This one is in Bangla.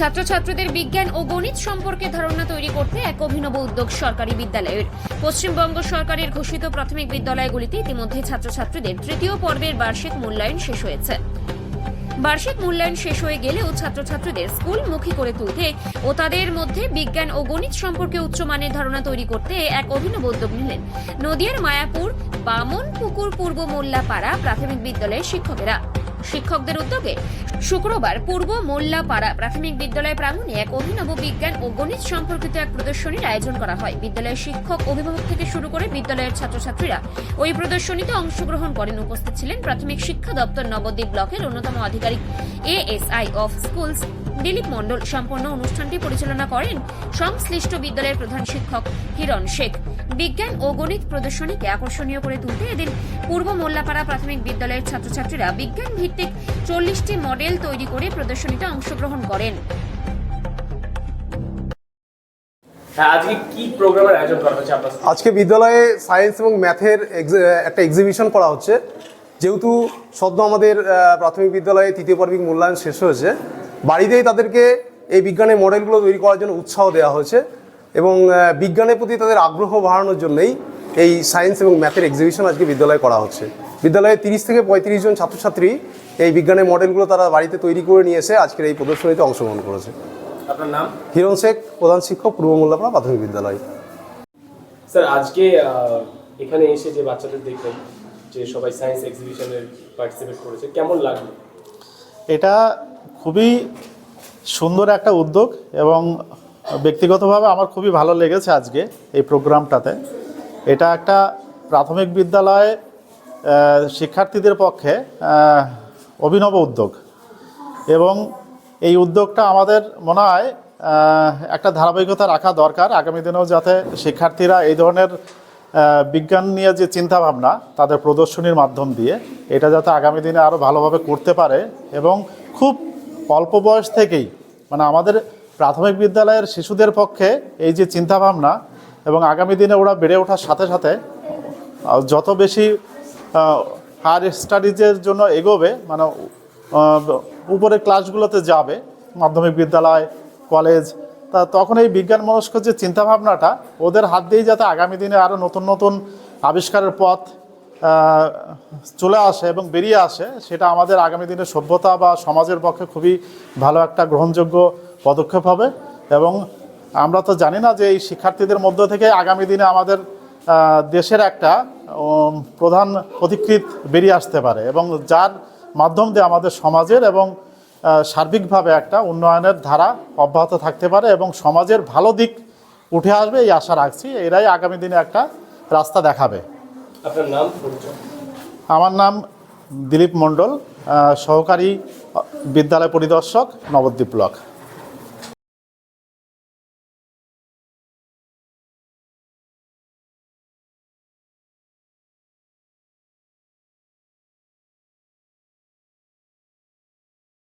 ছাত্রছাত্রীদের বিজ্ঞান ও গণিত সম্পর্কে ধারণা তৈরি করতে এক অভিনব উদ্যোগ সরকারি বিদ্যালয়ের। পশ্চিমবঙ্গ সরকারের ঘোষিত প্রাথমিক বিদ্যালয়গুলিতে ইতিমধ্যে ছাত্রছাত্রীদের তৃতীয় পর্বের বার্ষিক মূল্যায়ন শেষ হয়েছে। বার্ষিক মূল্যায়ন শেষ হয়ে গেলেও ছাত্রছাত্রীদের স্কুলমুখী করে তুলতে ও তাদের মধ্যে বিজ্ঞান ও গণিত সম্পর্কে উচ্চমানের ধারণা তৈরি করতে এক অভিনব উদ্যোগ নিলেন নদিয়ার মায়াপুর বামন পুকুর পূর্ব মোল্লাপাড়া প্রাথমিক বিদ্যালয়ের শিক্ষকেরা। শিক্ষকদের উদ্যোগে শুক্রবার পূর্ব মোল্লাপাড়া প্রাথমিক বিদ্যালয় প্রাঙ্গণে এক অভিনব বিজ্ঞান ও গণিত সম্পর্কিত এক প্রদর্শনীর আয়োজন করা হয়। বিদ্যালয়ের শিক্ষক, অভিভাবক থেকে শুরু করে বিদ্যালয়ের ছাত্রছাত্রীরা ওই প্রদর্শনীতে অংশগ্রহণ করেন। উপস্থিত ছিলেন প্রাথমিক শিক্ষা দপ্তর নবদ্বীপ ব্লকের অন্যতম আধিকারিক ASI of schools Dilip Mondal সম্পন্ন অনুষ্ঠানটি পরিচালনা করেন সংশ্লিষ্ট বিদ্যালয়ের প্রধান শিক্ষক হিরণ শেখ। বিজ্ঞান ও গণিত প্রদর্শনীকে আকর্ষণীয় করে তুলতে এদিন পূর্ব মোল্লাপাড়া প্রাথমিক বিদ্যালয়ের ছাত্রছাত্রীরা বিজ্ঞান ভিত্তিক চল্লিশটি মডেল তৈরি করে প্রদর্শনীতে অংশগ্রহণ করেন। হ্যাঁ আজকে কি প্রোগ্রামের আয়োজন করা হচ্ছে আপনার আজকে বিদ্যালয়ে সায়েন্স এবং ম্যাথের একটা এক্সিবিশন করা হচ্ছে। যেহেতু সদ্য আমাদের প্রাথমিক বিদ্যালয়ে তৃতীয় পর্বিক মূল্যায়ন শেষ হয়েছে বাড়িতেই তাদেরকে এই বিজ্ঞানের মডেলগুলো তৈরি করার জন্য উৎসাহ দেওয়া হয়েছে এবং বিজ্ঞানের প্রতি তাদের আগ্রহ বাড়ানোর জন্যই এই সায়েন্স এবং ম্যাথের এক্সিবিশন আজকে বিদ্যালয়ে করা হচ্ছে। বিদ্যালয়ে তিরিশ থেকে পঁয়ত্রিশ জন ছাত্রছাত্রী এই বিজ্ঞানের মডেলগুলো তারা বাড়িতে তৈরি করে নিয়ে এসে আজকের এই প্রদর্শনীতে অংশগ্রহণ করেছে। আপনার নাম? হিরণ শেখ প্রধান শিক্ষক পূর্ব মোল্লাপাড়া প্রাথমিক বিদ্যালয়। স্যার আজকে এখানে এসে যে বাচ্চাদের দেখলেন যে সবাই সায়েন্স এক্সিবিশনে পার্টিসিপেট করেছে, কেমন লাগল? এটা খুবই সুন্দর একটা উদ্যোগ এবং ব্যক্তিগতভাবে আমার খুবই ভালো লেগেছে আজকে এই প্রোগ্রামটাতে। এটা একটা প্রাথমিক বিদ্যালয়ে শিক্ষার্থীদের পক্ষে অভিনব উদ্যোগ এবং এই উদ্যোগটা আমাদের মনে হয় একটা ধারাবাহিকতা রাখা দরকার। আগামী দিনেও যাতে শিক্ষার্থীরা এই ধরনের বিজ্ঞান নিয়ে যে চিন্তাভাবনা, তাদের প্রদর্শনীর মাধ্যম দিয়ে, এটা যাতে আগামী দিনে আরও ভালোভাবে করতে পারে এবং খুব অল্প বয়স থেকেই মানে আমাদের প্রাথমিক বিদ্যালয়ের শিশুদের পক্ষে এই যে চিন্তাভাবনা এবং আগামী দিনে ওরা বেড়ে ওঠার সাথে সাথে যত বেশি হায়ার স্টাডিজের জন্য এগোবে মানে উপরের ক্লাসগুলোতে যাবে, মাধ্যমিক বিদ্যালয় কলেজ তা তখন এই বিজ্ঞান মনস্ক যে চিন্তাভাবনাটা, ওদের হাত দিয়েই যাতে আগামী দিনে আরও নতুন নতুন আবিষ্কারের পথ চলে আসে এবং বেরিয়ে আসে, সেটা আমাদের আগামী দিনে সভ্যতা বা সমাজের পক্ষে খুবই ভালো একটা গ্রহণযোগ্য পদক্ষেপ হবে। এবং আমরা তো জানি না যে এই শিক্ষার্থীদের মধ্য থেকে আগামী দিনে আমাদের দেশের একটা প্রধান পথিকৃত বেরিয়ে আসতে পারে এবং যার মাধ্যম দিয়ে আমাদের সমাজের এবং সার্বিকভাবে একটা উন্নয়নের ধারা অব্যাহত থাকতে পারে এবং সমাজের ভালো দিক উঠে আসবে এই আশা রাখছি। এরাই আগামী দিনে একটা রাস্তা দেখাবে। আপনার নাম আমার নাম দিলীপ মণ্ডল সহকারী বিদ্যালয় পরিদর্শক নবদ্বীপ ব্লক।